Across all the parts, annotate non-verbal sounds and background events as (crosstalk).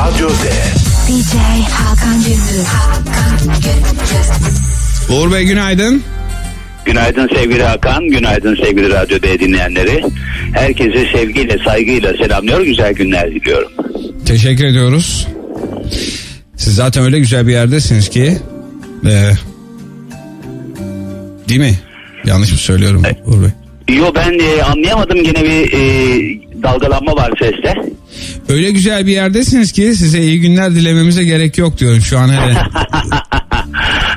Radyo D. DJ Hakan Gündüz. Hakan Gündüz. Uğur Bey günaydın. Günaydın sevgili Hakan, günaydın sevgili Radyo D dinleyenleri. Herkese sevgiyle, saygıyla selamlıyor, güzel günler diliyorum. Teşekkür ediyoruz. Siz zaten öyle güzel bir yerdesiniz ki. Ee, değil mi? Yanlış mı söylüyorum Uğur Bey? Yo ben e, anlayamadım gene bir e, dalgalanma var seste. Öyle güzel bir yerdesiniz ki size iyi günler dilememize gerek yok diyorum şu an hele. (laughs)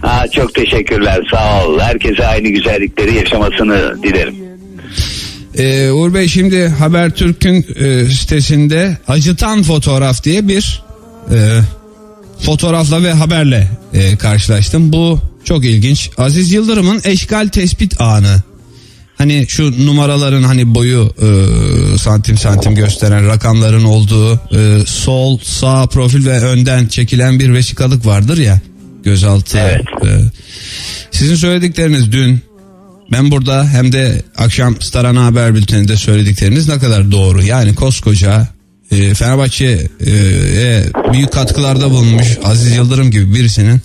Aa, çok teşekkürler, sağ ol. Herkese aynı güzellikleri yaşamasını dilerim. Ee, Uğur Bey şimdi Habertürk'ün e, sitesinde acıtan fotoğraf diye bir e, fotoğrafla ve haberle e, karşılaştım. Bu çok ilginç. Aziz Yıldırım'ın eşgal tespit anı. Hani şu numaraların hani boyu e, santim santim gösteren rakamların olduğu e, sol sağ profil ve önden çekilen bir vesikalık vardır ya gözaltı. Evet. e. sizin söyledikleriniz dün ben burada hem de akşam Star Ana Haber Bülteni'nde söyledikleriniz ne kadar doğru. Yani koskoca e, Fenerbahçe'ye büyük katkılarda bulunmuş Aziz Yıldırım gibi birisinin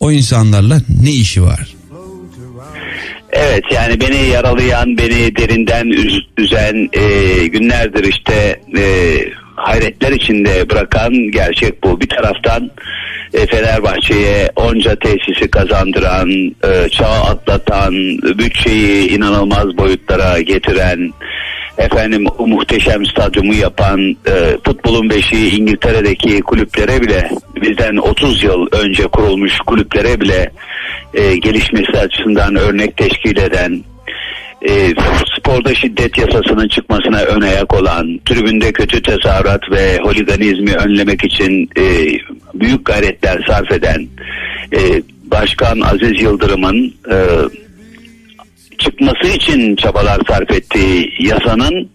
o insanlarla ne işi var? Evet yani beni yaralayan, beni derinden üz- üzen e, günlerdir işte e, hayretler içinde bırakan gerçek bu. Bir taraftan e, Fenerbahçe'ye onca tesisi kazandıran, e, çağı atlatan, bütçeyi inanılmaz boyutlara getiren, efendim o muhteşem stadyumu yapan, e, futbolun beşiği İngiltere'deki kulüplere bile bizden 30 yıl önce kurulmuş kulüplere bile e, gelişmesi açısından örnek teşkil eden, e, sporda şiddet yasasının çıkmasına ön ayak olan, tribünde kötü tezahürat ve holiganizmi önlemek için e, büyük gayretler sarf eden e, Başkan Aziz Yıldırım'ın e, çıkması için çabalar sarf ettiği yasanın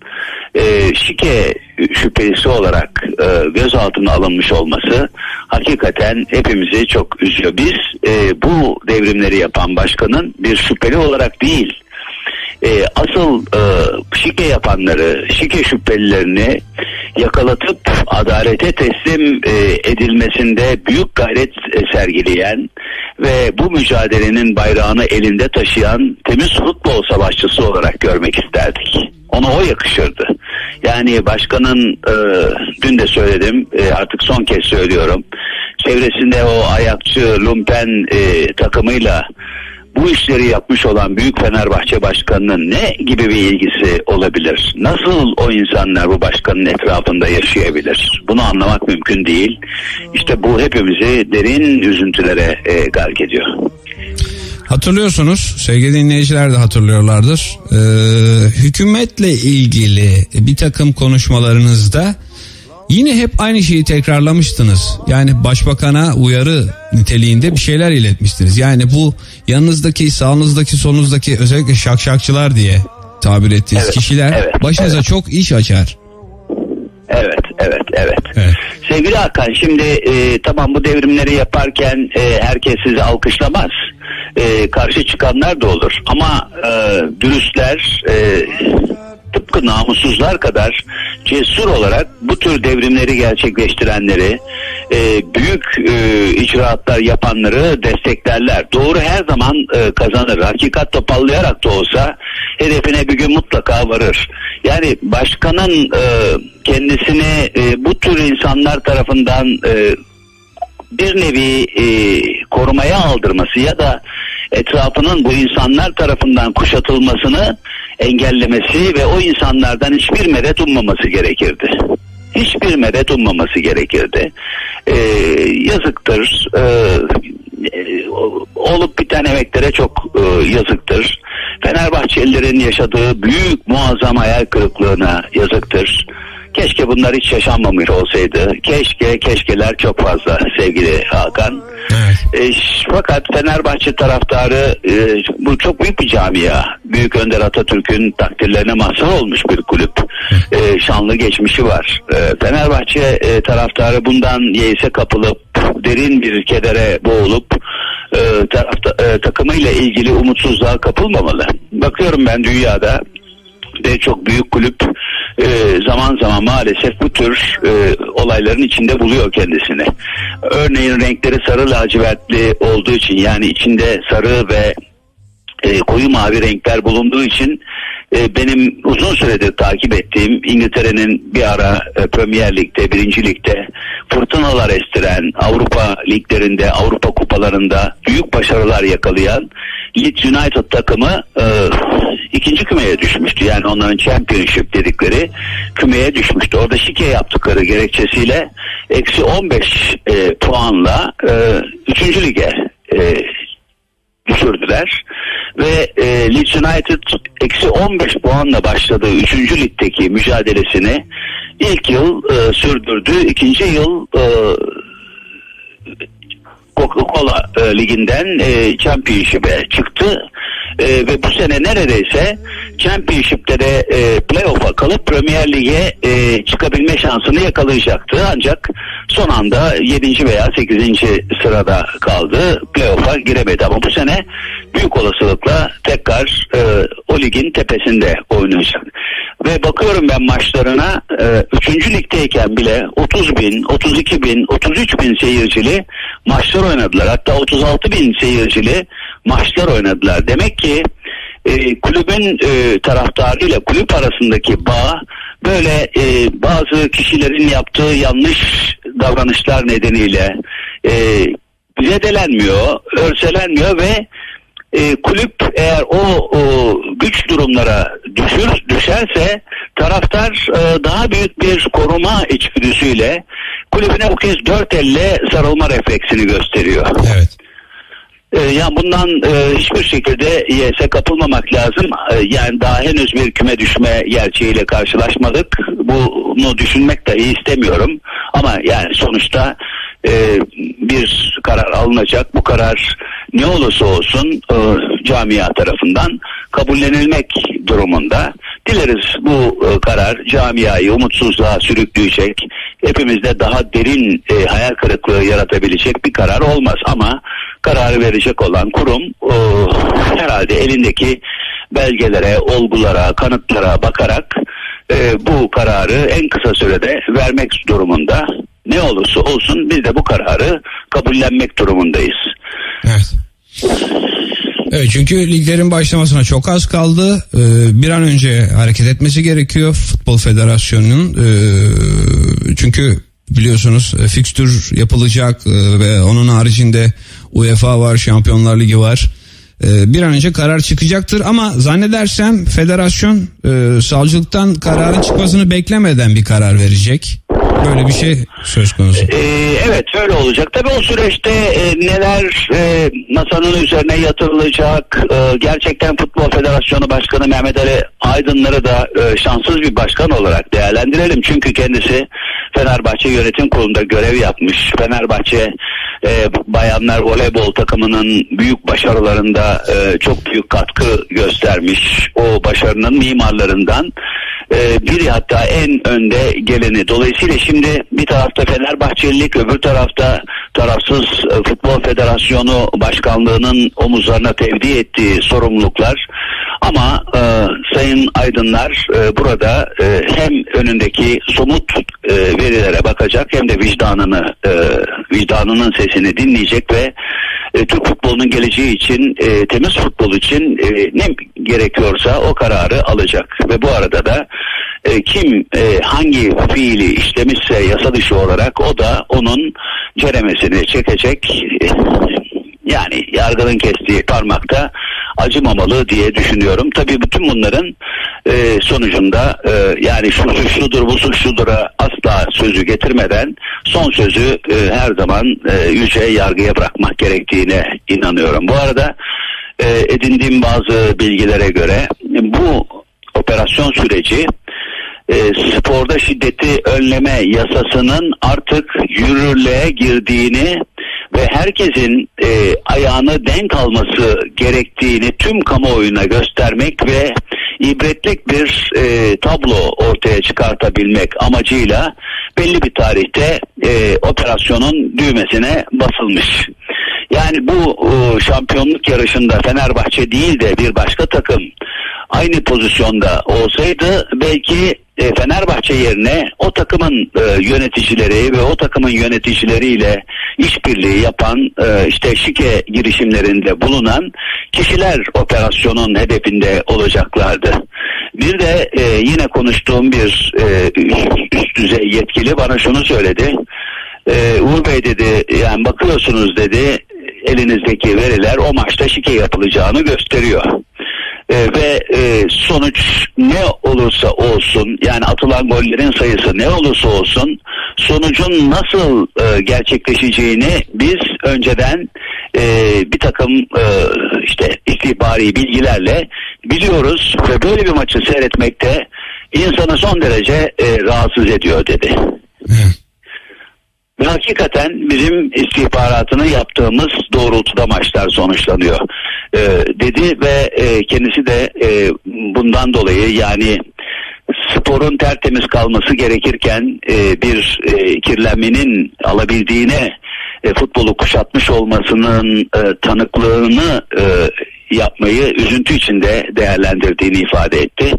e, şike şüphelisi olarak e, gözaltına alınmış olması hakikaten hepimizi çok üzüyor. Biz e, bu devrimleri yapan başkanın bir şüpheli olarak değil e, asıl e, şike yapanları, şike şüphelilerini yakalatıp adalete teslim e, edilmesinde büyük gayret e, sergileyen ve bu mücadelenin bayrağını elinde taşıyan temiz futbol savaşçısı olarak görmek isterdik. Ona o yakışırdı. Yani başkanın e, dün de söyledim e, artık son kez söylüyorum. Çevresinde o ayakçı lumpen e, takımıyla bu işleri yapmış olan Büyük Fenerbahçe Başkanı'nın ne gibi bir ilgisi olabilir? Nasıl o insanlar bu başkanın etrafında yaşayabilir? Bunu anlamak mümkün değil. İşte bu hepimizi derin üzüntülere e, gark ediyor. Hatırlıyorsunuz sevgili dinleyiciler de hatırlıyorlardır. Ee, hükümetle ilgili bir takım konuşmalarınızda yine hep aynı şeyi tekrarlamıştınız. Yani başbakana uyarı niteliğinde bir şeyler iletmiştiniz. Yani bu yanınızdaki, sağınızdaki, solunuzdaki özellikle şakşakçılar diye tabir ettiğiniz Evet, kişiler evet, başınıza evet. çok iş açar. Evet, evet, evet. Evet. Sevgili Hakan şimdi e, tamam bu devrimleri yaparken e, herkes sizi alkışlamaz. E, karşı çıkanlar da olur. Ama e, dürüstler e, tıpkı namussuzlar kadar cesur olarak bu tür devrimleri gerçekleştirenleri e, büyük e, icraatlar yapanları desteklerler. Doğru her zaman e, kazanır. Hakikat topallayarak da olsa hedefine bir gün mutlaka varır. Yani başkanın e, kendisini e, bu tür insanlar tarafından e, bir nevi e, korumaya aldırması ya da etrafının bu insanlar tarafından kuşatılmasını engellemesi ve o insanlardan hiçbir medet ummaması gerekirdi. Hiçbir medet ummaması gerekirdi. E, yazıktır. E, e, olup biten emeklere çok e, yazıktır. Fenerbahçelilerin yaşadığı büyük muazzam hayal kırıklığına yazıktır. Keşke bunlar hiç yaşanmamış olsaydı. Keşke keşkeler çok fazla sevgili Hakan. Evet. E, fakat Fenerbahçe taraftarı e, bu çok büyük bir camia. Büyük Önder Atatürk'ün takdirlerine mazhar olmuş bir kulüp. E, şanlı geçmişi var. E, Fenerbahçe e, taraftarı bundan yeise kapılıp derin bir kedere boğulup e, tarafta, e, takımıyla ilgili umutsuzluğa kapılmamalı. Bakıyorum ben dünyada ve çok büyük kulüp e, zaman zaman maalesef bu tür e, olayların içinde buluyor kendisini. Örneğin renkleri sarı lacivertli olduğu için yani içinde sarı ve e, koyu mavi renkler bulunduğu için e, benim uzun süredir takip ettiğim İngiltere'nin bir ara e, Premier Lig'de, Birinci Lig'de fırtınalar estiren Avrupa liglerinde, Avrupa kupalarında büyük başarılar yakalayan Leeds United takımı e, ikinci kümeye düşmüştü. Yani onların Championship dedikleri kümeye düşmüştü. Orada şike yaptıkları gerekçesiyle eksi 15 e, puanla e, üçüncü lige e, düşürdüler ve e, Leeds United eksi 15 puanla başladığı 3. ligdeki mücadelesini ilk yıl e, sürdürdü. ikinci yıl e, Coca-Cola e, liginden e, Championship'e çıktı. E, ve bu sene neredeyse Championship'te de e, playoff'a kalıp Premier Lig'e e, çıkabilme şansını yakalayacaktı. Ancak son anda 7. veya 8. sırada kaldı. Playoff'a giremedi ama bu sene büyük olasılıkla tekrar e, o ligin tepesinde oynayacak. Ve bakıyorum ben maçlarına e, 3. ligdeyken bile 30 bin, 32 bin, 33 bin seyircili maçlar oynadılar. Hatta 36 bin seyircili maçlar oynadılar. Demek ki e, kulübün e, taraftarıyla kulüp arasındaki bağ böyle e, bazı kişilerin yaptığı yanlış davranışlar nedeniyle e, zedelenmiyor, örselenmiyor ve e, kulüp eğer o, o güç durumlara düşür düşerse taraftar e, daha büyük bir koruma içgüdüsüyle kulübüne bu kez dört elle sarılma refleksini gösteriyor. Evet. E, yani bundan e, hiçbir şekilde yese kapılmamak lazım. E, yani daha henüz bir küme düşme gerçeğiyle karşılaşmadık. Bunu düşünmek dahi istemiyorum. Ama yani sonuçta e, bir karar alınacak. Bu karar ne olursa olsun e, camia tarafından kabullenilmek durumunda. Dileriz bu e, karar camiayı umutsuzluğa sürükleyecek, hepimizde daha derin e, hayal kırıklığı yaratabilecek bir karar olmaz. Ama kararı verecek olan kurum e, herhalde elindeki belgelere, olgulara, kanıtlara bakarak e, bu kararı en kısa sürede vermek durumunda. Ne olursa olsun biz de bu kararı kabullenmek durumundayız. Evet. Evet çünkü liglerin başlamasına çok az kaldı. Ee, bir an önce hareket etmesi gerekiyor Futbol Federasyonu'nun. Ee, çünkü biliyorsunuz e, fikstür yapılacak e, ve onun haricinde UEFA var, Şampiyonlar Ligi var. Ee, bir an önce karar çıkacaktır ama zannedersem federasyon e, savcılıktan kararın çıkmasını beklemeden bir karar verecek. Böyle bir şey söz konusu. Ee, evet öyle olacak. Tabii o süreçte e, neler e, masanın üzerine yatırılacak. E, gerçekten Futbol Federasyonu Başkanı Mehmet Ali Aydınları da e, şanssız bir başkan olarak değerlendirelim. Çünkü kendisi Fenerbahçe yönetim kurulunda görev yapmış. Fenerbahçe e, bayanlar voleybol takımının büyük başarılarında e, çok büyük katkı göstermiş. O başarının mimarlarından e, biri hatta en önde geleni. Dolayısıyla şimdi bir tarafta Fenerbahçelilik öbür tarafta tarafsız e, Futbol Federasyonu Başkanlığı'nın omuzlarına tevdi ettiği sorumluluklar ama e, Sayın Aydınlar e, burada e, hem önündeki somut e, verilere bakacak hem de vicdanını e, vicdanının sesini dinleyecek ve e, Türk futbolunun geleceği için e, temiz futbol için e, ne gerekiyorsa o kararı alacak ve bu arada da e, kim e, hangi fiili işlemişse yasa dışı olarak o da onun ceremesini çekecek yani yargının kestiği parmakta acımamalı diye düşünüyorum. Tabii bütün bunların e, sonucunda e, yani şu suçludur bu suçludura asla sözü getirmeden son sözü e, her zaman e, yüce yargıya bırakmak gerektiğine inanıyorum. Bu arada e, edindiğim bazı bilgilere göre bu operasyon süreci e, sporda şiddeti önleme yasasının artık yürürlüğe girdiğini ve herkesin e, ayağını denk alması gerektiğini tüm kamuoyuna göstermek ve ibretlik bir e, tablo ortaya çıkartabilmek amacıyla belli bir tarihte e, operasyonun düğmesine basılmış. Yani bu e, şampiyonluk yarışında Fenerbahçe değil de bir başka takım aynı pozisyonda olsaydı belki e, Fenerbahçe yerine o takımın e, yöneticileri ve o takımın yöneticileriyle işbirliği yapan e, işte şike girişimlerinde bulunan kişiler operasyonun hedefinde olacaklardı. Bir de e, yine konuştuğum bir e, üst düzey yetkili bana şunu söyledi. E, Uğur Bey dedi yani bakıyorsunuz dedi elinizdeki veriler o maçta şike yapılacağını gösteriyor. E, ve e, sonuç ne olursa olsun yani atılan gollerin sayısı ne olursa olsun sonucun nasıl e, gerçekleşeceğini biz önceden e, bir takım e, işte istihbari bilgilerle biliyoruz ve böyle bir maçı seyretmekte insanı son derece e, rahatsız ediyor dedi. Ve hakikaten bizim istihbaratını yaptığımız doğrultuda maçlar sonuçlanıyor. E, dedi ve e, kendisi de e, bundan dolayı yani sporun tertemiz kalması gerekirken e, bir e, kirlenmenin alabildiğine e, futbolu kuşatmış olmasının e, tanıklığını e, yapmayı üzüntü içinde değerlendirdiğini ifade etti.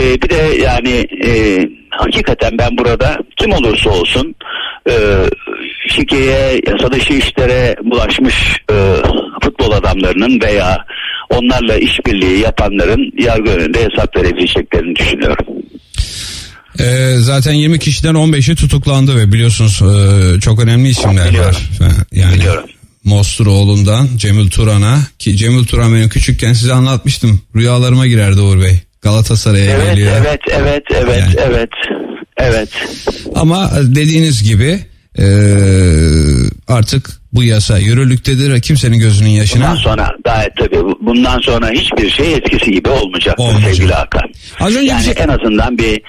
E, bir de yani e, hakikaten ben burada kim olursa olsun e, şikeye, yasa dışı işlere bulaşmış e, futbol adamlarının veya onlarla işbirliği yapanların yargı önünde hesap verebileceklerini düşünüyorum. Ee, zaten 20 kişiden 15'i tutuklandı ve biliyorsunuz e, çok önemli isimler Biliyorum. var. Yani Biliyorum. Mosturoğlu'ndan Cemil Turan'a ki Cemil Turan benim küçükken size anlatmıştım. Rüyalarıma girerdi Uğur Bey. Galatasaray'a Evet, geliyor. evet, evet, evet, Yani. evet, evet. Ama dediğiniz gibi e, artık bu yasa yürürlüktedir kimsenin gözünün Bundan yaşına sonra gayet tabii bundan sonra hiçbir şey eskisi gibi olmayacak Olmayacak. sevgili Hakan. Az önce yani bir şey- en azından bir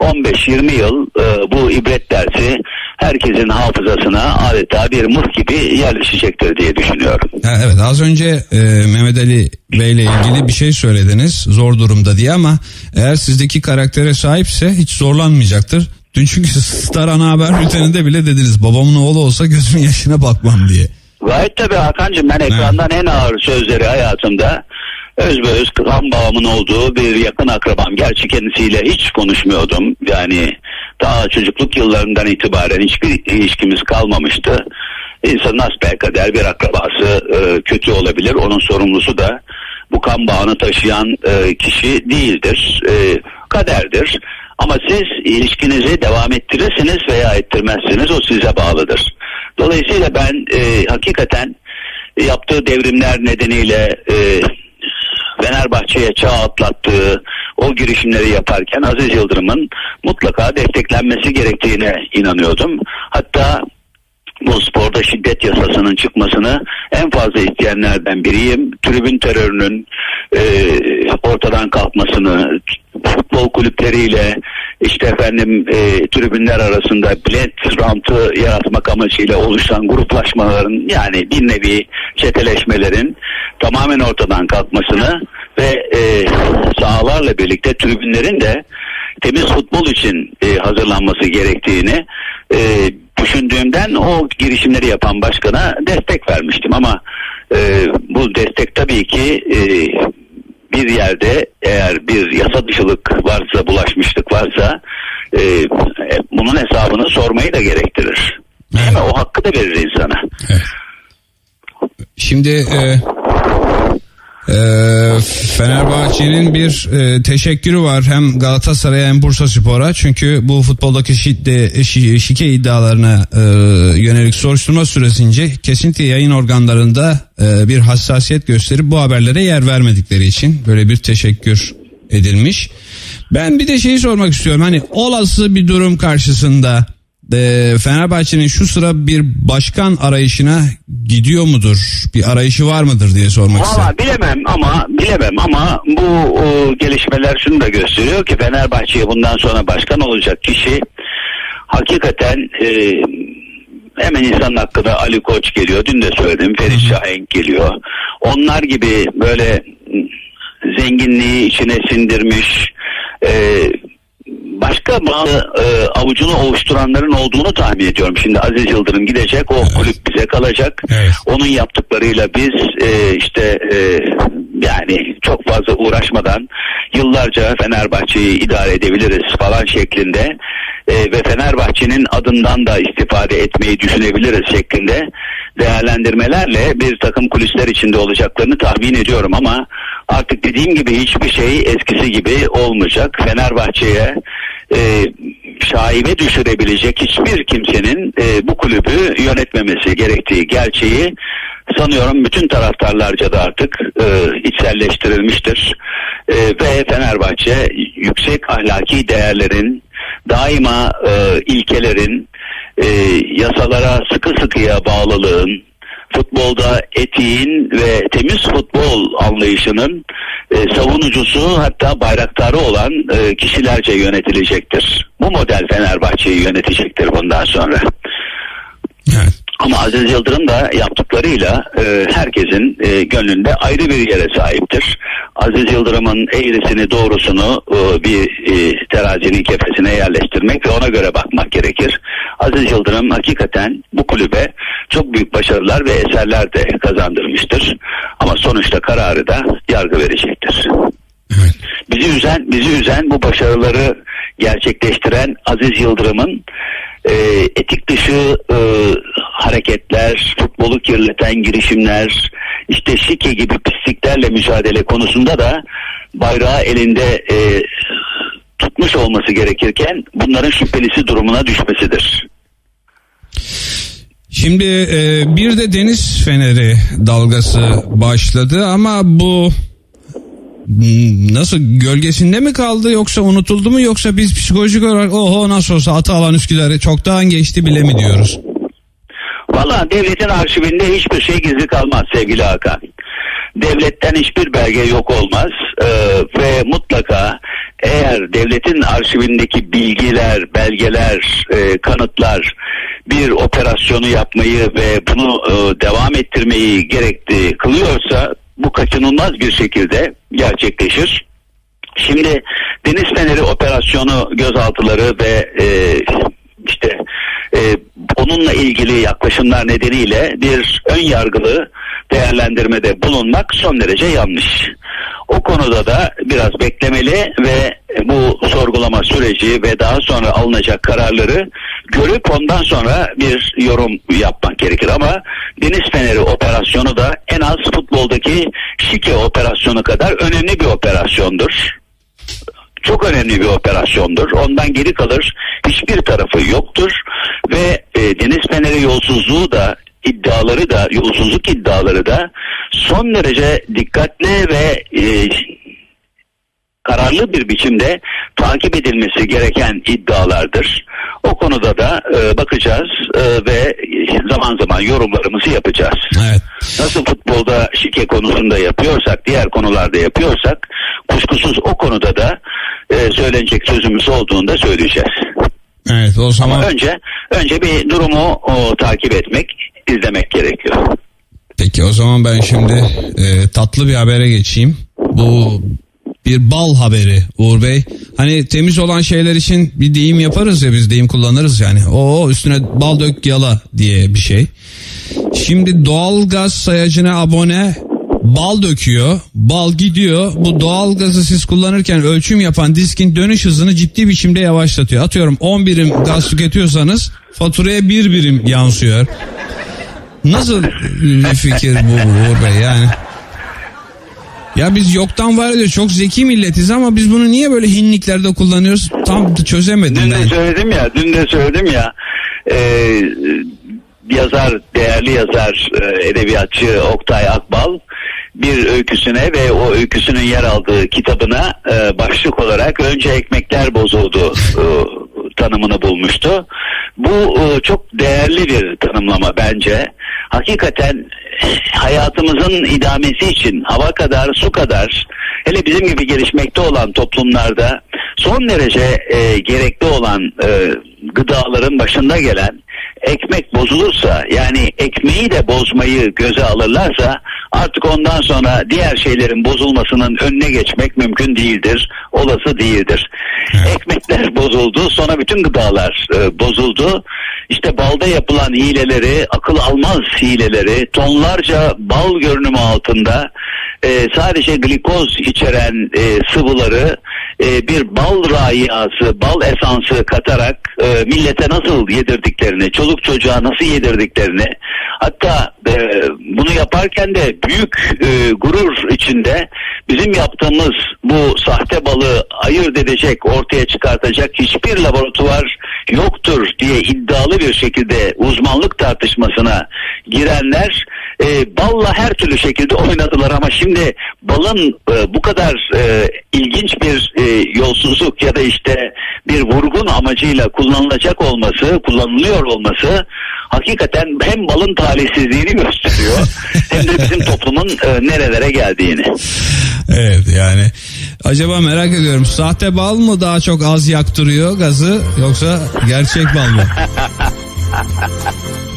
15-20 yıl e, bu ibret dersi herkesin hafızasına adeta bir mıh gibi yerleşecektir diye düşünüyorum. Ha, evet az önce e, Mehmet Ali Bey ile ilgili bir şey söylediniz zor durumda diye ama eğer sizdeki karaktere sahipse hiç zorlanmayacaktır. Dün çünkü (laughs) Star Ana Haber bülteninde bile dediniz babamın oğlu olsa gözümün yaşına bakmam diye. Gayet tabii Hakan'cığım ben ekrandan en ağır sözleri hayatımda özbeöz kan bağımın olduğu bir yakın akrabam. Gerçi kendisiyle hiç konuşmuyordum. Yani daha çocukluk yıllarından itibaren hiçbir ilişkimiz kalmamıştı. İnsanın asbelkader bir akrabası e, kötü olabilir. Onun sorumlusu da bu kan bağını taşıyan e, kişi değildir. E, kaderdir. Ama siz ilişkinizi devam ettirirsiniz veya ettirmezsiniz o size bağlıdır. Dolayısıyla ben e, hakikaten yaptığı devrimler nedeniyle e, Fenerbahçe'ye çağ atlattığı o girişimleri yaparken Aziz Yıldırım'ın mutlaka desteklenmesi gerektiğine inanıyordum. Hatta bu sporda şiddet yasasının çıkmasını en fazla isteyenlerden biriyim. Tribün terörünün e, ortadan kalkmasını, futbol kulüpleriyle işte efendim e, tribünler arasında bilet rantı yaratmak amacıyla oluşan gruplaşmaların yani bir nevi çeteleşmelerin tamamen ortadan kalkmasını ve e, sahalarla birlikte tribünlerin de temiz futbol için e, hazırlanması gerektiğini e, düşündüğümden o girişimleri yapan başkana destek vermiştim ama e, bu destek tabii ki e, bir yerde eğer bir yasa dışılık varsa bulaşmışlık varsa e, e, bunun hesabını sormayı da gerektirir. Değil mi? O hakkı da verir insana. Şimdi e, e, Fenerbahçe'nin bir e, teşekkürü var hem Galatasaray'a hem Bursa Spor'a çünkü bu futboldaki şidde, şi- şike iddialarına e, yönelik soruşturma süresince kesinlikle yayın organlarında e, bir hassasiyet gösterip bu haberlere yer vermedikleri için böyle bir teşekkür edilmiş. Ben bir de şeyi sormak istiyorum hani olası bir durum karşısında e, Fenerbahçe'nin şu sıra bir başkan arayışına gidiyor mudur? Bir arayışı var mıdır diye sormak istedim. Valla bilemem ama bilemem ama bu o, gelişmeler şunu da gösteriyor ki Fenerbahçe'ye bundan sonra başkan olacak kişi hakikaten e, hemen insanın hakkında Ali Koç geliyor. Dün de söyledim Ferit Şahenk geliyor. Onlar gibi böyle zenginliği içine sindirmiş başka bazı e, avucunu ovuşturanların olduğunu tahmin ediyorum. Şimdi Aziz Yıldırım gidecek, o kulüp bize kalacak. Evet. Onun yaptıklarıyla biz e, işte e, yani çok fazla uğraşmadan yıllarca Fenerbahçe'yi idare edebiliriz falan şeklinde e, ve Fenerbahçe'nin adından da istifade etmeyi düşünebiliriz şeklinde değerlendirmelerle bir takım kulisler içinde olacaklarını tahmin ediyorum ama artık dediğim gibi hiçbir şey eskisi gibi olmayacak. Fenerbahçe'ye e, şaibe düşürebilecek hiçbir kimsenin e, bu kulübü yönetmemesi gerektiği gerçeği sanıyorum bütün taraftarlarca da artık e, içselleştirilmiştir. E, ve Fenerbahçe yüksek ahlaki değerlerin daima e, ilkelerin e, yasalara sıkı sıkıya bağlılığın futbolda etiğin ve temiz futbol anlayışının e, savunucusu hatta bayraktarı olan e, kişilerce yönetilecektir. Bu model Fenerbahçe'yi yönetecektir bundan sonra. Evet. Ama Aziz Yıldırım da yaptıklarıyla e, herkesin e, gönlünde ayrı bir yere sahiptir. Aziz Yıldırım'ın eğrisini doğrusunu e, bir e, terazinin kefesine yerleştirmek ve ona göre bakmak gerekir. Aziz Yıldırım hakikaten bu kulübe çok büyük başarılar ve eserler de kazandırmıştır. Ama sonuçta kararı da yargı verecektir. Evet. Bizi üzen, bizi üzen bu başarıları gerçekleştiren Aziz Yıldırım'ın e, etik dışı e, hareketler, futbolu kirleten girişimler, işte şike gibi pisliklerle mücadele konusunda da bayrağı elinde e, tutmuş olması gerekirken bunların şüphelisi durumuna düşmesidir. Şimdi e, bir de deniz feneri dalgası başladı ama bu nasıl gölgesinde mi kaldı yoksa unutuldu mu yoksa biz psikolojik olarak oho nasıl olsa Atalan Üsküdar'ı çoktan geçti bile mi diyoruz? Valla devletin arşivinde hiçbir şey gizli kalmaz sevgili Hakan. Devletten hiçbir belge yok olmaz Ee, ve mutlaka eğer devletin arşivindeki bilgiler, belgeler, e, kanıtlar bir operasyonu yapmayı ve bunu e, devam ettirmeyi gerekli kılıyorsa bu kaçınılmaz bir şekilde gerçekleşir. Şimdi Deniz Feneri operasyonu gözaltıları ve e, işte e, onunla ilgili yaklaşımlar nedeniyle bir ön yargılı değerlendirmede bulunmak son derece yanlış. O konuda da biraz beklemeli ve bu sorgulama süreci ve daha sonra alınacak kararları görüp ondan sonra bir yorum yapmak gerekir. Ama Deniz Feneri operasyonu da en az futboldaki şike operasyonu kadar önemli bir operasyondur çok önemli bir operasyondur. Ondan geri kalır hiçbir tarafı yoktur ve e, Deniz Feneri yolsuzluğu da iddiaları da yolsuzluk iddiaları da son derece dikkatli ve e, kararlı bir biçimde takip edilmesi gereken iddialardır. O konuda da e, bakacağız e, ve zaman zaman yorumlarımızı yapacağız. Evet. Nasıl futbolda şike konusunda yapıyorsak, diğer konularda yapıyorsak, kuşkusuz o konuda da e, söylenecek sözümüz olduğunda söyleyeceğiz. Evet o zaman Ama önce önce bir durumu o, takip etmek, izlemek gerekiyor. peki o zaman ben şimdi e, tatlı bir habere geçeyim. Bu bir bal haberi Uğur Bey. Hani temiz olan şeyler için bir deyim yaparız ya biz deyim kullanırız yani. O üstüne bal dök yala diye bir şey. Şimdi doğalgaz sayacına abone bal döküyor. Bal gidiyor. Bu doğalgazı siz kullanırken ölçüm yapan diskin dönüş hızını ciddi biçimde yavaşlatıyor. Atıyorum 10 birim gaz tüketiyorsanız faturaya 1 birim yansıyor. Nasıl bir fikir bu Uğur Bey yani? Ya biz yoktan var ediyor çok zeki milletiz ama biz bunu niye böyle hinliklerde kullanıyoruz tam çözemedim Dün de ben. söyledim ya, dün de söyledim ya. e, yazar, değerli yazar, e, edebiyatçı Oktay Akbal bir öyküsüne ve o öyküsünün yer aldığı kitabına e, başlık olarak önce ekmekler bozuldu e, (laughs) tanımını bulmuştu. Bu e, çok değerli bir tanımlama bence. Hakikaten hayatımızın idamesi için hava kadar su kadar hele bizim gibi gelişmekte olan toplumlarda son derece e, gerekli olan e, gıdaların başında gelen ekmek bozulursa yani ekmeği de bozmayı göze alırlarsa artık ondan sonra diğer şeylerin bozulmasının önüne geçmek mümkün değildir. Olası değildir. Ekmekler bozuldu sonra bütün gıdalar e, bozuldu. İşte balda yapılan hileleri, akıl almaz hileleri, tonlarca bal görünümü altında e, sadece glikoz içeren e, sıvıları e, bir bal rayası, bal esansı katarak e, millete nasıl yedirdiklerini, çoluk çocuğa nasıl yedirdiklerini, hatta e, bunu yaparken de büyük e, gurur içinde bizim yaptığımız bu sahte balı ayırt edecek, ortaya çıkartacak hiçbir laboratuvar yoktur diye iddialı bir şekilde uzmanlık tartışmasına girenler e, balla her türlü şekilde oynadılar. Ama şimdi balın e, bu kadar e, ilginç bir e, yolsuzluk ya da işte bir vurgun amacıyla kullanılacak olması, kullanılıyor olması hakikaten hem balın talihsizliğini gösteriyor (laughs) hem de bizim toplumun e, nerelere geldiğini. Evet yani acaba merak ediyorum sahte bal mı daha çok az yaktırıyor gazı yoksa gerçek bal mı? (laughs)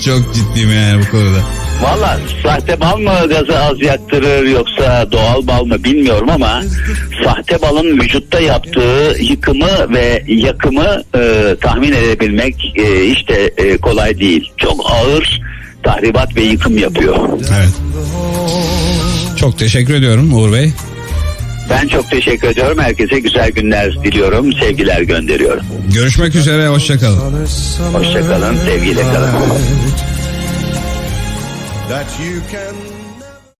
çok ciddiyim yani bu konuda. Valla sahte bal mı gazı az yaktırır yoksa doğal bal mı bilmiyorum ama sahte balın vücutta yaptığı yıkımı ve yakımı e, tahmin edebilmek e, de e, kolay değil. Çok ağır tahribat ve yıkım yapıyor. Evet. Çok teşekkür ediyorum Uğur Bey. Ben çok teşekkür ediyorum. Herkese güzel günler diliyorum. Sevgiler gönderiyorum. Görüşmek üzere hoşçakalın. Hoşçakalın. Sevgiyle kalın. That you can